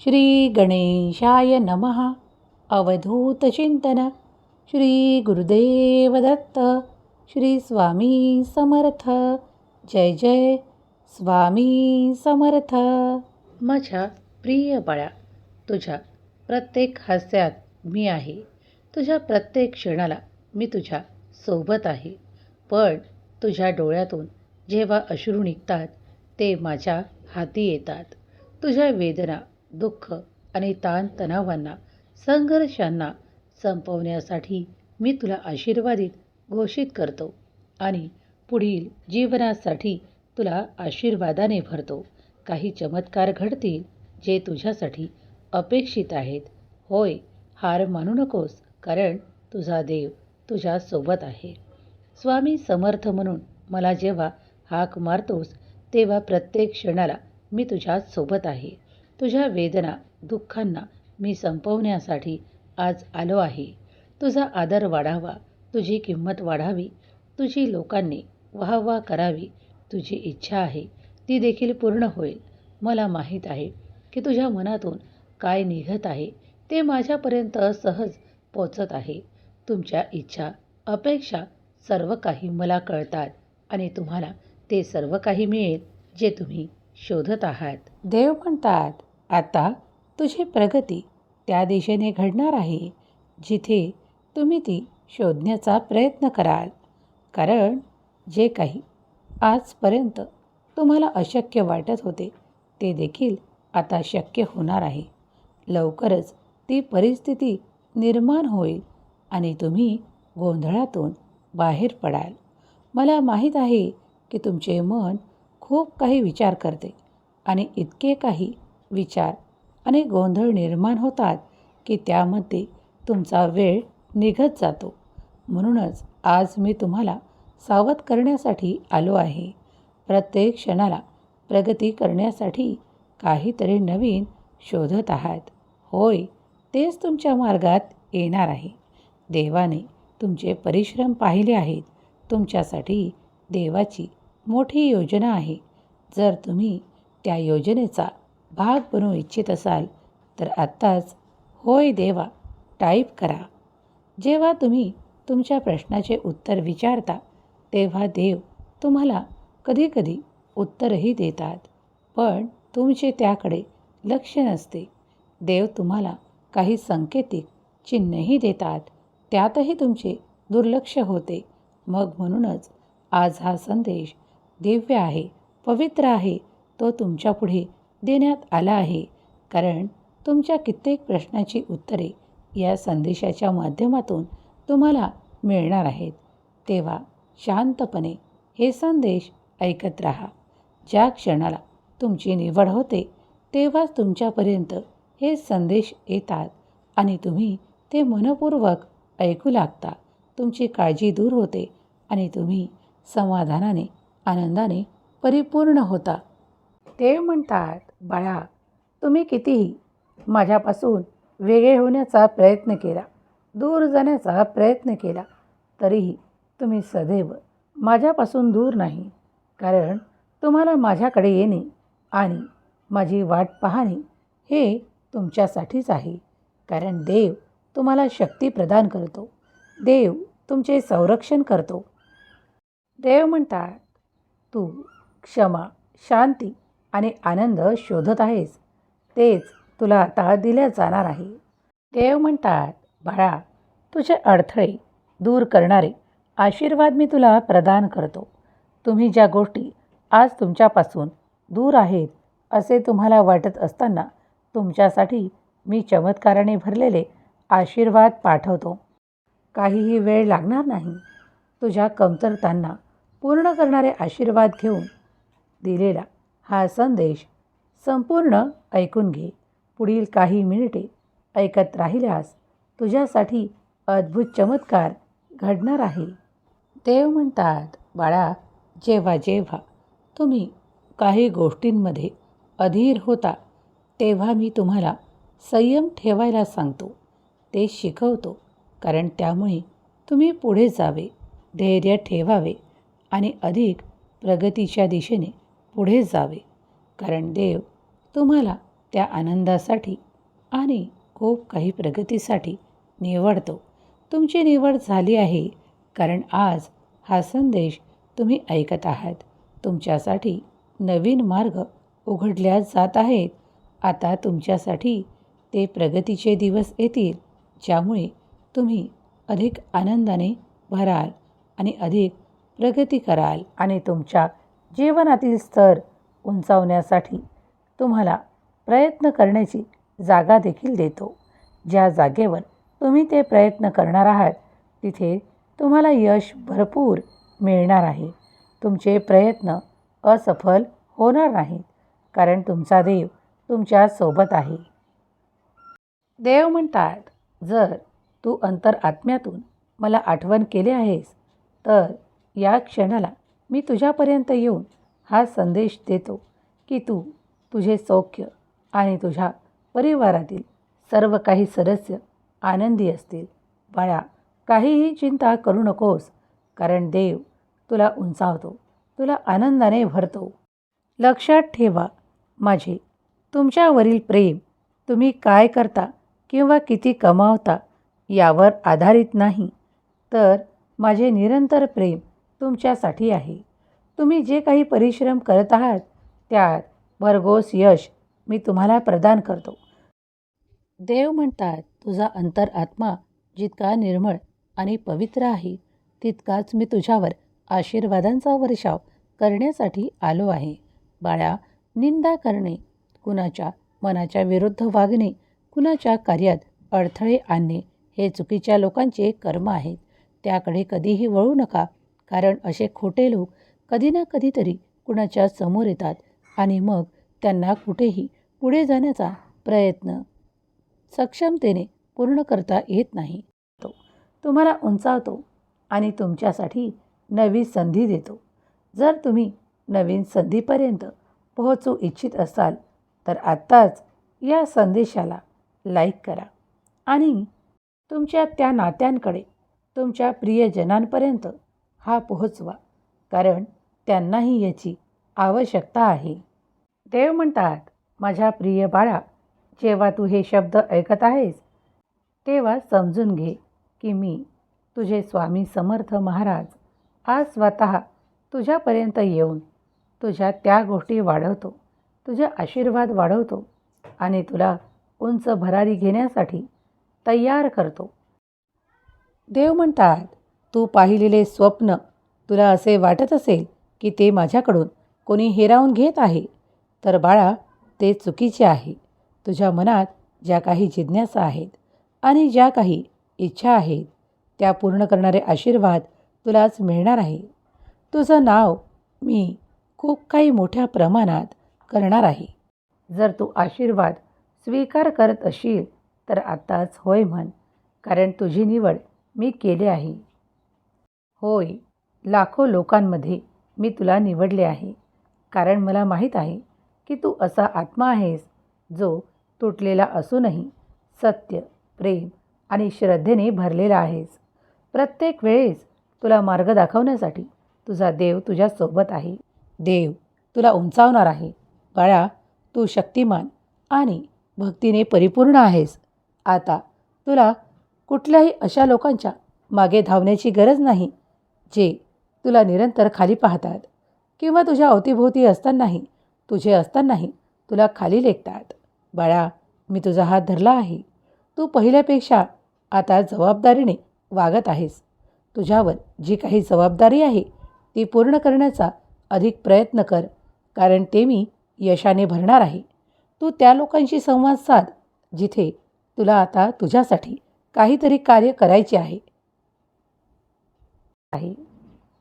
श्री गणेशाय नमः. अवधूतचिंतन श्री गुरुदेव दत्त श्री स्वामी समर्थ. जय जय स्वामी समर्थ. माझ्या प्रिय बाळा तुझ्या प्रत्येक हास्यात मी आहे. तुझ्या प्रत्येक क्षणाला मी तुझ्या सोबत आहे. पण तुझ्या डोळ्यातून जेव्हा अश्रू निघतात ते माझ्या हाती येतात. तुझ्या वेदना दुःख आणि ताणतणावांना संघर्षांना संपवण्यासाठी मी तुला आशीर्वादित घोषित करतो आणि पुढील जीवनासाठी तुला आशीर्वादाने भरतो. काही चमत्कार घडतील जे तुझ्यासाठी अपेक्षित आहेत. होय हार मानू नकोस कारण तुझा देव तुझ्यासोबत आहे. स्वामी समर्थ म्हणून मला जेव्हा हाक मारतोस तेव्हा प्रत्येक क्षणाला मी तुझ्या सोबत आहे. तुझ्या वेदना दुःखांना मी संपवण्यासाठी आज आलो आहे. तुझा आदर वाढावा तुझी किंमत वाढावी तुझी लोकांनी वाहवा करावी तुझी इच्छा आहे ती देखील पूर्ण होईल. मला माहीत आहे की तुझ्या मनातून काय निघत आहे ते माझ्यापर्यंत सहज पोचत आहे. तुमच्या इच्छा अपेक्षा सर्व काही मला कळतात आणि तुम्हाला ते सर्व काही मिळेल जे तुम्ही शोधत आहात. देव म्हणतात आता तुझी प्रगती त्या दिशेने घडणार आहे जिथे तुम्ही ती शोधण्याचा प्रयत्न कराल. कारण जे काही आजपर्यंत तुम्हाला अशक्य वाटत होते ते देखील आता शक्य होणार आहे. लवकरच ती परिस्थिती निर्माण होईल आणि तुम्ही गोंधळातून बाहेर पडाल. मला माहीत आहे की तुमचे मन खूप काही विचार करते आणि इतके काही विचार आणि गोंधळ निर्माण होतात की त्यामध्ये तुमचा वेळ निघत जातो. म्हणूनच आज मी तुम्हाला सावध करण्यासाठी आलो आहे. प्रत्येक क्षणाला प्रगती करण्यासाठी काहीतरी नवीन शोधत आहात. होय तेच तुमच्या मार्गात येणार आहे. देवाने तुमचे परिश्रम पाहिले आहेत. तुमच्यासाठी देवाची मोठी योजना आहे. जर तुम्ही त्या योजनेचा भाग बनू इच्छित असाल तर आत्ताच होय देवा टाईप करा. जेव्हा तुम्ही तुमच्या प्रश्नाचे उत्तर विचारता तेव्हा देव तुम्हाला कधीकधी उत्तरही देतात. पण तुमचे त्याकडे लक्ष नसते. देव तुम्हाला काही संकेतिक चिन्हही देतात. त्यातही तुमचे दुर्लक्ष होते. मग म्हणूनच आज हा संदेश दिव्य आहे पवित्र आहे तो तुमच्यापुढे देण्यात आला आहे. कारण तुमच्या कित्येक प्रश्नाची उत्तरे या संदेशाच्या माध्यमातून तुम्हाला मिळणार आहेत. तेव्हा शांतपणे हे संदेश ऐकत राहा. ज्या क्षणाला तुमची निवड होते तेव्हाच तुमच्यापर्यंत हे संदेश येतात आणि तुम्ही ते मनपूर्वक ऐकू लागता. तुमची काळजी दूर होते आणि तुम्ही समाधानाने आनंदाने परिपूर्ण होता. ते म्हणतात बाळा तुम्ही कितीही माझ्यापासून वेगळे होण्याचा प्रयत्न केला दूर जाण्याचा प्रयत्न केला तरीही तुम्ही सदैव माझ्यापासून दूर नाही. कारण तुम्हाला माझ्याकडे येणे आणि माझी वाट पाहणे हे तुमच्यासाठीच आहे. कारण देव तुम्हाला शक्ती प्रदान करतो. देव तुमचे संरक्षण करतो. देव म्हणतात तू क्षमा शांती आणि आनंद शोधत आहेस तेच तुला आता दिल्या जाणार आहे. देव म्हणतात बाळा तुझे अडथळे दूर करणारे आशीर्वाद मी तुला प्रदान करतो. तुम्ही ज्या गोष्टी आज तुमच्यापासून दूर आहेत असे तुम्हाला वाटत असताना तुमच्यासाठी मी चमत्काराने भरलेले आशीर्वाद पाठवतो. काहीही वेळ लागणार नाही. तुझ्या कमतरतांना पूर्ण करणारे आशीर्वाद घेऊन दिलेला हा संदेश संपूर्ण ऐकून घे. पुढील काही मिनिटे ऐकत राहिल्यास तुझ्यासाठी अद्भुत चमत्कार घडणार आहे. देव म्हणतात बाळा जेव्हा जेव्हा तुम्ही काही गोष्टींमध्ये अधीर होता तेव्हा मी तुम्हाला संयम ठेवायला सांगतो. ते शिकवतो कारण त्यामुळे तुम्ही पुढे जावे धैर्य ठेवावे आणि अधिक प्रगतीच्या दिशेने पुढे जावे. कारण देव तुम्हाला त्या आनंदासाठी आणि खूप काही प्रगतीसाठी निवडतो. तुमची निवड झाली आहे कारण आज हा संदेश तुम्ही ऐकत आहात. तुमच्यासाठी नवीन मार्ग उघडल्या जात आहेत. आता तुमच्यासाठी ते प्रगतीचे दिवस येतील ज्यामुळे तुम्ही अधिक आनंदाने भराल आणि अधिक प्रगती कराल. आणि तुमच्या जीवनातील स्तर उंचावण्यासाठी तुम्हाला प्रयत्न करण्याची जागा देखील देतो. ज्या जागेवर तुम्ही ते प्रयत्न करणार आहात तिथे तुम्हाला यश भरपूर मिळणार आहे. तुमचे प्रयत्न असफल होणार नाहीत कारण तुमचा देव तुमच्यासोबत आहे. देव म्हणतात जर तू अंतरआत्म्यातून मला आठवण केले आहेस तर या क्षणाला मी तुझ्यापर्यंत येऊन हा संदेश देतो की तू तुझे सौख्य आणि तुझ्या परिवारातील सर्व काही सदस्य आनंदी असतील. बाळा काहीही चिंता करू नकोस कारण देव तुला उंचावतो तुला आनंदाने भरतो. लक्षात ठेवा माझे तुमच्यावरील प्रेम तुम्ही काय करता किंवा किती कमावता यावर आधारित नाही. तर माझे निरंतर प्रेम तुमच्यासाठी आहे. तुम्ही जे काही परिश्रम करत आहात त्यात भरघोस यश मी तुम्हाला प्रदान करतो. देव म्हणतात तुझा अंतरआत्मा जितका निर्मळ आणि पवित्र आहे तितकाच मी तुझ्यावर आशीर्वादांचा वर्षाव करण्यासाठी आलो आहे. बाळा निंदा करणे कुणाच्या मनाच्या विरुद्ध वागणे कुणाच्या कार्यात अडथळे आणणे हे चुकीच्या लोकांचे कर्म आहेत. त्याकडे कधीही वळू नका. कारण असे खोटे लोक कधी ना कधीतरी कुणाच्या समोर येतात आणि मग त्यांना कुठेही पुढे जाण्याचा प्रयत्न सक्षमतेने पूर्ण करता येत नाही. तो तुम्हाला उंचावतो आणि तुमच्यासाठी नवी संधी देतो. जर तुम्ही नवीन संधीपर्यंत पोहोचू इच्छित असाल तर आत्ताच या संदेशाला लाईक करा आणि तुमच्या त्या नात्यांकडे तुमच्या प्रियजनांपर्यंत हा पोहोचवा कारण त्यांनाही याची आवश्यकता आहे. देव म्हणतात माझ्या प्रिय बाळा जेव्हा तू हे शब्द ऐकत आहेस तेव्हा समजून घे की मी तुझे स्वामी समर्थ महाराज आज स्वतः तुझ्यापर्यंत येऊन तुझ्या त्या गोष्टी वाढवतो तुझे आशीर्वाद वाढवतो आणि तुला उंच भरारी घेण्यासाठी तयार करतो. देव म्हणतात तू पाहिलेले स्वप्न तुला असे वाटत असेल की ते माझ्याकडून कोणी हिरावून घेत आहे? तर बाळा ते चुकीचे आहे. तुझ्या मनात ज्या काही जिज्ञासा आहेत आणि ज्या काही इच्छा आहेत त्या पूर्ण करणारे आशीर्वाद तुलाच मिळणार आहे. तुझं नाव मी खूप काही मोठ्या प्रमाणात करणार आहे. जर तू आशीर्वाद स्वीकार करत असशील तर आत्ताच होय म्हण कारण तुझी निवड मी केली आहे. होय लाखो लोकांमध्ये मी तुला निवडले आहे. कारण मला माहीत आहे की तू असा आत्मा आहेस जो तुटलेला असूनही सत्य प्रेम आणि श्रद्धेने भरलेला आहेस. प्रत्येक वेळेस तुला मार्ग दाखवण्यासाठी तुझा देव तुझ्यासोबत आहे. देव तुला उंचावणार आहे. बाळा तू शक्तिमान आणि भक्तीने परिपूर्ण आहेस. आता तुला कुठल्याही अशा लोकांच्या मागे धावण्याची गरज नाही. जे तुला निरंतर खाली पाहतात किंवा तुझ्या अवतीभोवती असतानाही तुझे असतानाही तुला खाली लेखतात. बाळा मी तुझा हात धरला आहे. तू पहिल्यापेक्षा आता जबाबदारीने वागत आहेस. तुझ्यावर जी काही जबाबदारी आहे ती पूर्ण करण्याचा अधिक प्रयत्न कर कारण ते मी यशाने भरणार आहे. तू त्या लोकांशी संवाद साध जिथे तुला आता तुझ्यासाठी काहीतरी कार्य करायचे आहे. आहे.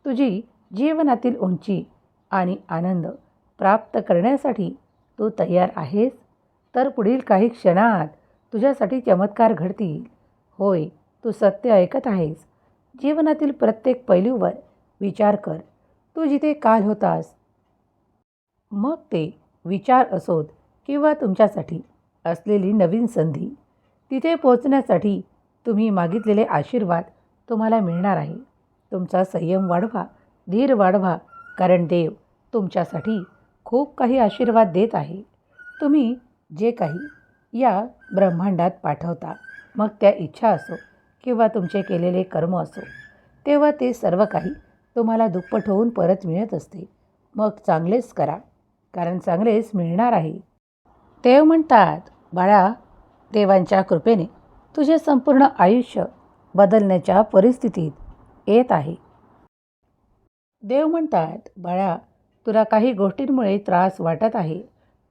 तुझी जीवनातील उंची आणि आनंद प्राप्त करण्यासाठी तू तयार आहेस? तर पुढील काही क्षणात तुझ्यासाठी चमत्कार घडतील. होय तू सत्य ऐकत आहेस. जीवनातील प्रत्येक पैलूवर विचार कर. तू जिथे काल होतास मग ते विचार असोत किंवा तुमच्यासाठी असलेली नवीन संधी. तिथे पोचण्यासाठी तुम्ही मागितलेले आशीर्वाद तुम्हाला मिळणार आहे. तुमचा संयम वाढवा धीर वाढवा कारण देव तुमच्यासाठी खूप काही आशीर्वाद देत आहे. तुम्ही जे काही या ब्रह्मांडात पाठवता मग त्या इच्छा असो किंवा तुमचे केलेले कर्म असो तेव्हा ते सर्व काही तुम्हाला दुप्पट होऊन परत मिळत असते. मग चांगलेच करा कारण चांगलेच मिळणार आहे. देव म्हणतात बाळा देवांच्या कृपेने तुझे संपूर्ण आयुष्य बदलण्याच्या परिस्थितीत येत आहे. देव म्हणतात बाळा तुला काही गोष्टींमुळे त्रास वाटत आहे.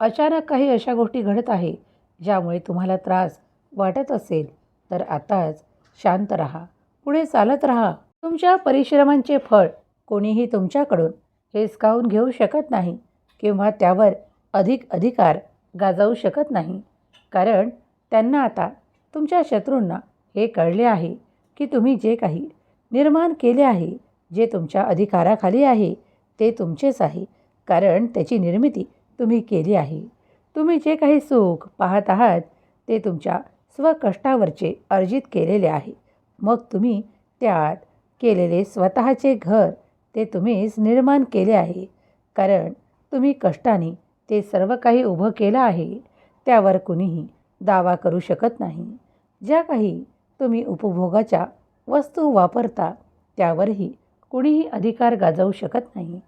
अचानक काही अशा गोष्टी घडत आहे ज्यामुळे तुम्हाला त्रास वाटत असेल. तर आताच शांत राहा. पुढे चालत राहा. तुमच्या परिश्रमांचे फळ कोणीही तुमच्याकडून हिसकावून घेऊ शकत नाही किंवा त्यावर अधिक अधिकार गाजवू शकत नाही. कारण त्यांना आता तुमच्या शत्रूंना हे कळले आहे की तुम्ही जे काही निर्माण केले आहे. जे तुमच्या अधिकाराखाली आहे ते तुमचेच आहे. कारण त्याची निर्मिती तुम्ही केली आहे. तुम्ही जे काही सुख पाहत आहात ते तुमच्या स्वकष्टावरचे अर्जित केलेले आहे. मग तुम्ही त्यात केलेले स्वतःचे घर ते तुम्हीच निर्माण केले आहे. कारण तुम्ही कष्टाने ते सर्व काही उभं केलं आहे. त्यावर कुणीही दावा करू शकत नाही. ज्या काही तुम्ही उपभोगाच्या वस्तू वापरता त्यावरही कुणीही अधिकार गाजवू शकत नाही.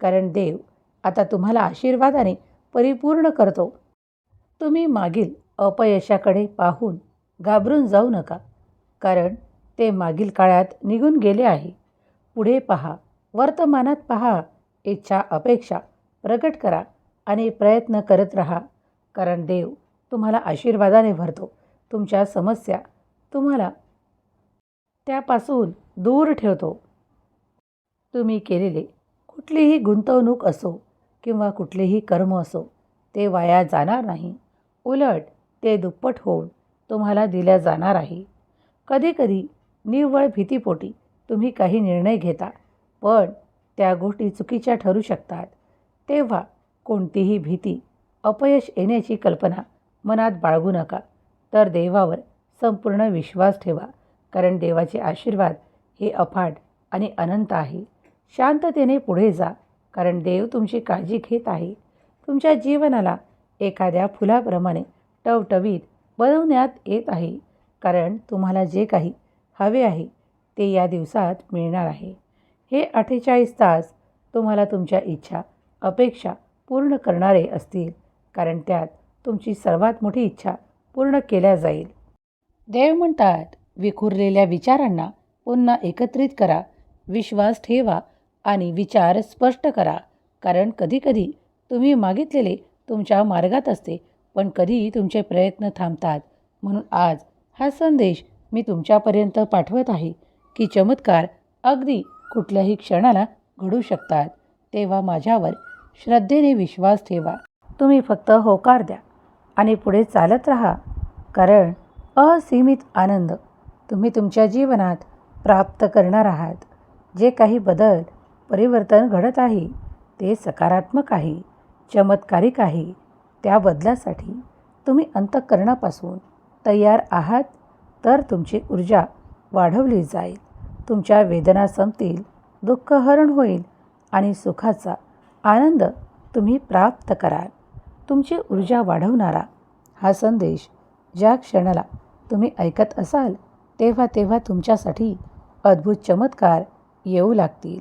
कारण देव आता तुम्हाला आशीर्वादाने परिपूर्ण करतो. तुम्ही मागील अपयशाकडे पाहून घाबरून जाऊ नका. कारण ते मागील काळात निघून गेले आहे. पुढे पहा वर्तमानात पहा इच्छा अपेक्षा प्रकट करा आणि प्रयत्न करत रहा. कारण देव तुम्हाला आशीर्वादाने भरतो. तुमच्या समस्या तुम्हाला त्यापासून दूर ठेवतो. तुम्ही केलेले कुठलीही गुंतवणूक असो किंवा कुठलेही कर्म असो ते वाया जाणार नाही. उलट ते दुप्पट होऊन तुम्हाला दिल्या जाणार आहे. कधीकधी निव्वळ भीतीपोटी तुम्ही काही निर्णय घेता पण त्या गोष्टी चुकीच्या ठरू शकतात. तेव्हा कोणतीही भीती अपयश येण्याची कल्पना मनात बाळगू नका. तर देवावर संपूर्ण विश्वास ठेवा. कारण देवाचे आशीर्वाद हे अफाट आणि अनंत आहे. शांततेने पुढे जा कारण देव तुमची काळजी घेत आहे. तुमच्या जीवनाला एखाद्या फुलाप्रमाणे टवटवीत बनवण्यात येत आहे कारण तुम्हाला जे काही हवे आहे ते या दिवसात मिळणार आहे. हे अठ्ठेचाळीस तास तुम्हाला तुमच्या इच्छा अपेक्षा पूर्ण करणारे असतील कारण त्यात तुमची सर्वात मोठी इच्छा पूर्ण केल्या जाईल. देव म्हणतात विखुरलेल्या विचारांना पुन्हा एकत्रित करा विश्वास ठेवा आणि विचार स्पष्ट करा. कारण कधीकधी तुम्ही मागितलेले तुमच्या मार्गात असते पण कधीही तुमचे प्रयत्न थांबतात. म्हणून आज हा संदेश मी तुमच्यापर्यंत पाठवत आहे की चमत्कार अगदी कुठल्याही क्षणाला घडू शकतात. तेव्हा माझ्यावर श्रद्धेने विश्वास ठेवा. तुम्ही फक्त होकार द्या आणि पुढे चालत राहा. कारण असीमित आनंद तुम्ही तुमच्या जीवनात प्राप्त करणार आहात. जे काही बदल परिवर्तन घडत आहे ते सकारात्मक आहे चमत्कारिक आहे. त्या बदलासाठी तुम्ही अंतःकरणापासून तयार आहात तर तुमची ऊर्जा वाढवली जाईल. तुमच्या वेदना संपतील दुःख हरण होईल आणि सुखाचा आनंद तुम्ही प्राप्त कराल. तुमची ऊर्जा वाढवणारा हा संदेश ज्या क्षणाला तुम्ही ऐकत असाल तेव्हा तेव्हा तुमच्यासाठी अद्भुत चमत्कार येऊ लागतील.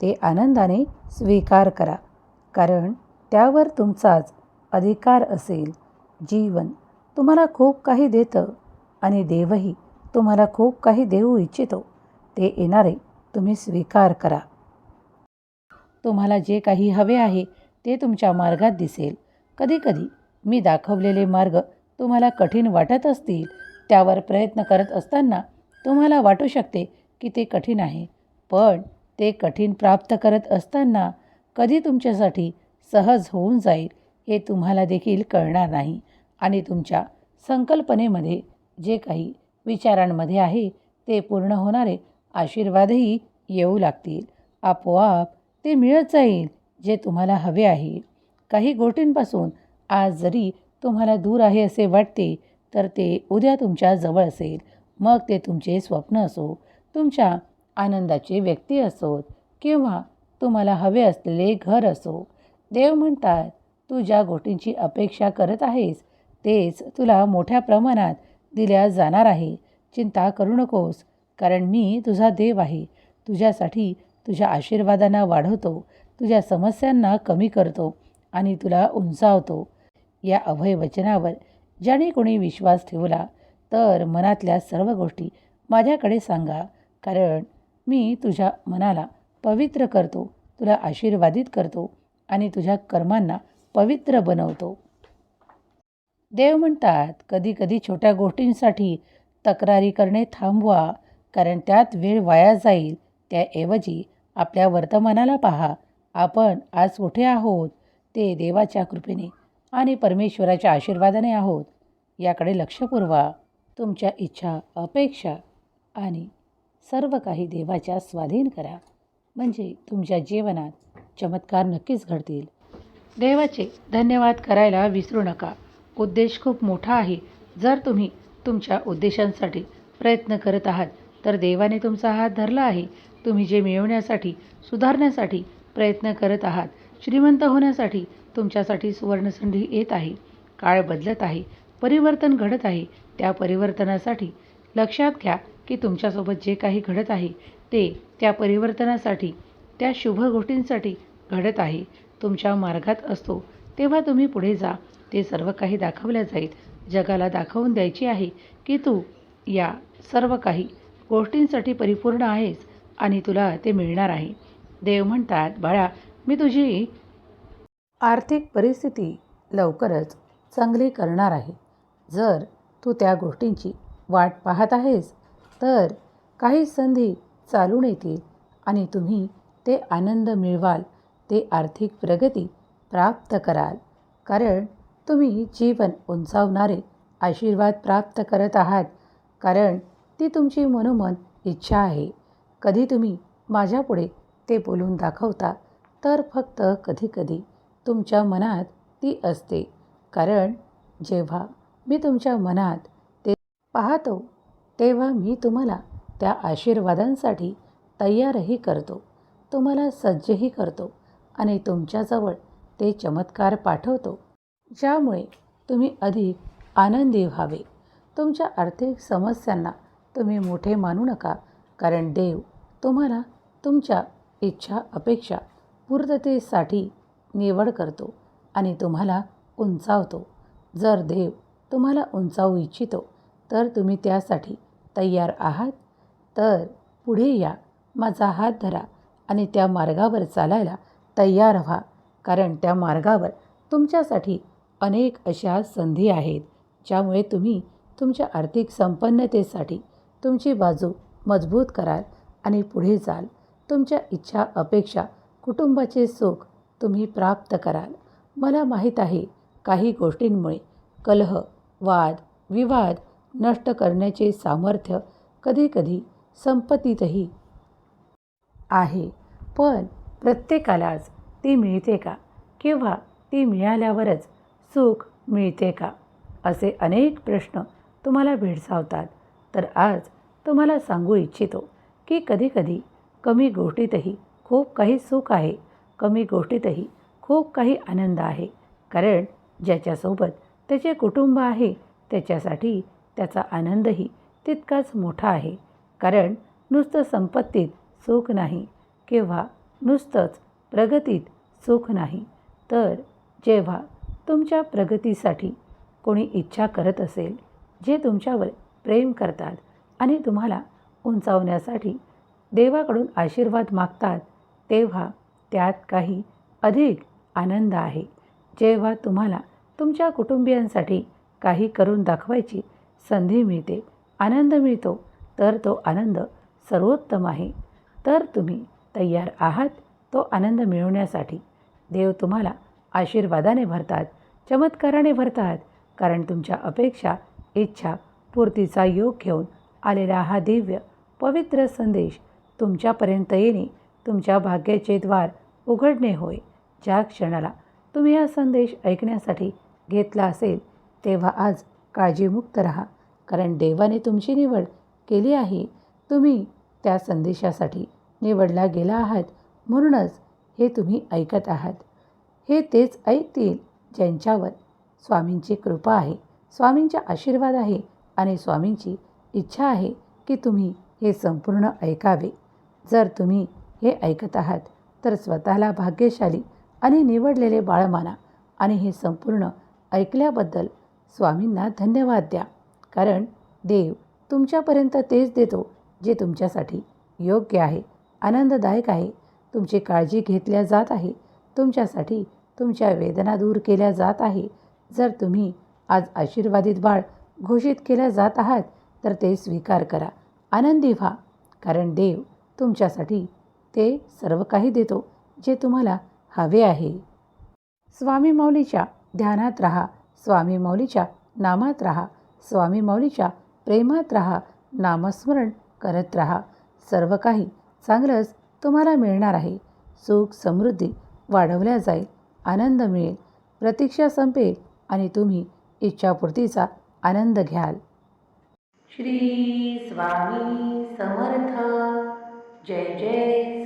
ते आनंदाने स्वीकार करा. कारण त्यावर तुमचाच अधिकार असेल. जीवन तुम्हाला खूप काही देतं आणि देवही तुम्हाला खूप काही देऊ इच्छितो. ते येणारे तुम्ही स्वीकार करा. तुम्हाला जे काही हवे आहे ते तुमच्या मार्गात दिसेल. कधीकधी मी दाखवलेले मार्ग तुम्हाला कठीण वाटत असतील. त्यावर प्रयत्न करत असताना तुम्हाला वाटू शकते की ते कठीण आहे. पण ते कठीण प्राप्त करत असताना कधी तुमच्यासाठी सहज होऊन जाईल हे तुम्हाला देखील कळणार नाही आणि तुमच्या संकल्पनेमध्ये जे काही विचारांमध्ये आहे ते पूर्ण होणारे आशीर्वादही येऊ लागतील. आपोआप ते मिळत जाईल जे तुम्हाला हवे आहे. काही गोष्टींपासून आज जरी तुम्हाला दूर आहे असे वाटते तर ते उद्या तुमच्या जवळ असेल. मग ते तुमचे स्वप्न असो तुमच्या आनंदाचे व्यक्ती असोत किंवा तुम्हाला हवे असलेले घर असो. देव म्हणतात तू ज्या गोष्टींची अपेक्षा करत आहेस तेच तुला मोठ्या प्रमाणात दिल्या जाणार आहे. चिंता करू नकोस कारण मी तुझा देव आहे. तुझ्यासाठी तुझ्या आशीर्वादांना वाढवतो तुझ्या समस्यांना कमी करतो आणि तुला उंचावतो. या अभय वचनावर ज्याने कोणी विश्वास ठेवला तर मनातल्या सर्व गोष्टी माझ्याकडे सांगा. कारण मी तुझ्या मनाला पवित्र करतो तुला आशीर्वादित करतो आणि तुझ्या कर्मांना पवित्र बनवतो. देव म्हणतात कधीकधी छोट्या गोष्टींसाठी तक्रारी करणे थांबवा कारण त्यात वेळ वाया जाईल. त्याऐवजी आपल्या वर्तमानाला पहा. आपण आज कुठे आहोत? ते देवाच्या कृपेने आणि परमेश्वराच्या आशीर्वादाने आहोत. याकडे लक्ष पुरवा. तुमच्या इच्छा अपेक्षा आणि सर्व काही देवाच्या स्वाधीन करा. म्हणजे तुमच्या जीवनात चमत्कार नक्कीच घडतील. देवाचे धन्यवाद करायला विसरू नका. उद्देश खूप मोठा आहे. जर तुम्ही तुमच्या उद्देशांसाठी प्रयत्न करत आहात तर देवाने तुमचा हात धरला आहे. तुम्ही जे मिळवण्यासाठी सुधारण्यासाठी प्रयत्न करत आहात श्रीमंत होण्यासाठी तुमच्यासाठी सुवर्णसंधी येत आहे. काळ बदलत आहे. परिवर्तन घडत आहे. त्या परिवर्तनासाठी लक्षात घ्या की तुमच्यासोबत जे काही घडत आहे ते त्या परिवर्तनासाठी त्या शुभ गोष्टींसाठी घडत आहे. तुमच्या मार्गात असतो. तेव्हा तुम्ही पुढे जा. ते सर्व काही दाखवल्या जाईल. जगाला दाखवून द्यायची आहे की तू या सर्व काही गोष्टींसाठी परिपूर्ण आहेस आणि तुला ते मिळणार आहे. देव म्हणतात बाळा मी तुझी आर्थिक परिस्थिती लवकरच चांगली करणार आहे. जर तू त्या गोष्टींची वाट पाहत आहेस तर काही संधी चालून येतील आणि तुम्ही ते आनंद मिळवाल ते आर्थिक प्रगती प्राप्त कराल. कारण तुम्ही जीवन उंचावणारे आशीर्वाद प्राप्त करत आहात. कारण ती तुमची मनोमन इच्छा आहे. कधी तुम्ही माझ्यापुढे ते बोलून दाखवता तर फक्त कधीकधी तुमच्या मनात ती असते. कारण जेव्हा मी तुमच्या मनात ते पाहतो तेव्हा मी तुम्हाला त्या आशीर्वादांसाठी तयारही करतो. तुम्हाला सज्जही करतो आणि तुमच्याजवळ ते चमत्कार पाठवतो ज्यामुळे तुम्ही अधिक आनंदी व्हावे. तुमच्या आर्थिक समस्यांना तुम्ही मोठे मानू नका कारण देव तुम्हाला तुमच्या इच्छा अपेक्षा पूर्ततेसाठी निवड करतो आणि तुम्हाला उंचावतो. जर देव तुम्हाला उंचावू इच्छितो तर तुम्ही त्यासाठी तयार आहात. तर पुढे या माझा हात धरा आणि त्या मार्गावर चालायला तयार व्हा कारण त्या मार्गावर तुमच्यासाठी अनेक अशा संधी आहेत ज्यामुळे तुम्ही तुमच्या आर्थिक संपन्नतेसाठी तुमची बाजू मजबूत कराल आणि पुढे जाल. तुमच्या इच्छा अपेक्षा कुटुंबाचे सुख तुम्ही प्राप्त कराल. मला माहीत आहे काही गोष्टींमुळे कलह वाद विवाद नष्ट करण्याचे सामर्थ्य कधीकधी संपत्तीतही आहे. पण प्रत्येकालाच ती मिळते का? किंवा ती मिळाल्यावरच सुख मिळते का? असे अनेक प्रश्न तुम्हाला भेडसावतात. तर आज तुम्हाला सांगू इच्छितो की कधीकधी कमी गोष्टीतही खूप काही सुख आहे. कमी गोष्टीतही खूप काही आनंद आहे. कारण ज्याच्यासोबत त्याचे कुटुंब आहे त्याच्यासाठी त्याचा आनंदही तितकाच मोठा आहे. कारण नुसतं संपत्तीत सुख नाही किंवा नुसतंच प्रगतीत सुख नाही. तर जेव्हा तुमच्या प्रगतीसाठी कोणी इच्छा करत असेल जे तुमच्यावर प्रेम करतात आणि तुम्हाला उंचावण्यासाठी देवाकडून आशीर्वाद मागतात तेव्हा त्यात काही अधिक आनंद आहे. जेव्हा तुम्हाला तुमच्या कुटुंबियांसाठी काही करून दाखवायची संधी मिळते आनंद मिळतो तर तो आनंद सर्वोत्तम आहे. तर तुम्ही तयार आहात तो आनंद मिळवण्यासाठी. देव तुम्हाला आशीर्वादाने भरतात चमत्काराने भरतात कारण तुमच्या अपेक्षा इच्छा पूर्तीचा योग घेऊन आलेला हा दिव्य पवित्र संदेश तुमच्यापर्यंत येणे तुमच्या भाग्याचे द्वार उघडणे होय. ज्या क्षणाला तुम्ही हा संदेश ऐकण्यासाठी घेतला असेल तेव्हा आज काळजीमुक्त राहा. कारण देवाने तुमची निवड केली आहे. तुम्ही त्या संदेशासाठी निवडला गेला आहात म्हणूनच हे तुम्ही ऐकत आहात. हे तेच ऐकतील ज्यांच्यावर स्वामींची कृपा आहे स्वामींचा आशीर्वाद आहे आणि स्वामींची इच्छा आहे की तुम्ही हे संपूर्ण ऐकावे. जर तुम्ही हे ऐकत आहात तर स्वतःला भाग्यशाली आणि निवडलेले बाळ माना आणि हे संपूर्ण ऐकल्याबद्दल स्वामींना धन्यवाद द्या. कारण देव तुमच्यापर्यंत तेच देतो जे तुमच्यासाठी योग्य आहे आनंददायक आहे. तुमची काळजी घेतल्या जात आहे तुमच्यासाठी तुमच्या वेदना दूर केल्या जात आहे. जर तुम्ही आज आशीर्वादित बाळ घोषित केल्या जात आहात तर ते स्वीकार करा आनंदी व्हा. कारण देव तुमच्यासाठी ते सर्व काही देतो जे तुम्हाला हवे आहे. स्वामी माऊलीच्या ध्यानात राहा स्वामी माऊलीच्या नामात राहा स्वामी माऊलीच्या प्रेमात राहा नामस्मरण करत राहा. सर्व काही चांगलंच तुम्हाला मिळणार आहे. सुख समृद्धी वाढवल्या जाईल आनंद मिळेल प्रतीक्षा संपेल आणि तुम्ही इच्छापूर्तीचा आनंद घ्याल. श्री स्वामी समर्थ. जय जय